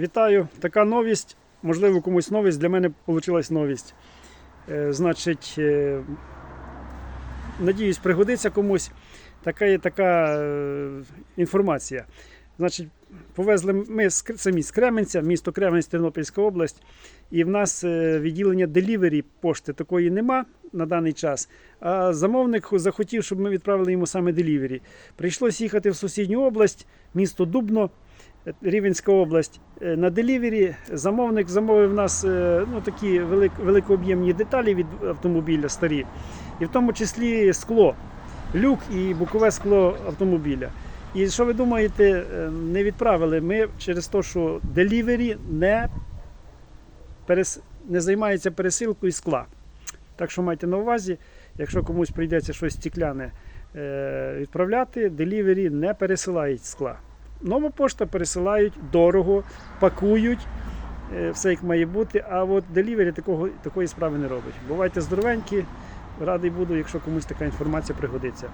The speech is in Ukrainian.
Вітаю! Така новість. Можливо, комусь новість. Для мене вийшла новість. Е, значить, е, надіюсь, пригодиться комусь. Така є така е, інформація. Значить, повезли ми самі з Кременця, місто Кременець, Тернопільська область. І в нас відділення делівері пошти такої нема на даний час. А замовник захотів, щоб ми відправили йому саме делівері. Прийшлось їхати в сусідню область, місто Дубно. Рівенська область. Е, На делівері замовник замовив нас е, ну, такі велик, великооб'ємні деталі від автомобіля старі, і в тому числі скло, люк і бокове скло автомобіля. І що ви думаєте, е, не відправили ми через те, що делівері не, перес... не займається пересилкою скла. Так що майте на увазі, якщо комусь прийдеться щось стікляне відправляти, делівері не пересилають скла. Нова пошта пересилають дорого, пакують, е, все як має бути. А от делівері такого, такої справи не робить. Бувайте здоровенькі, радий буду, якщо комусь така інформація пригодиться.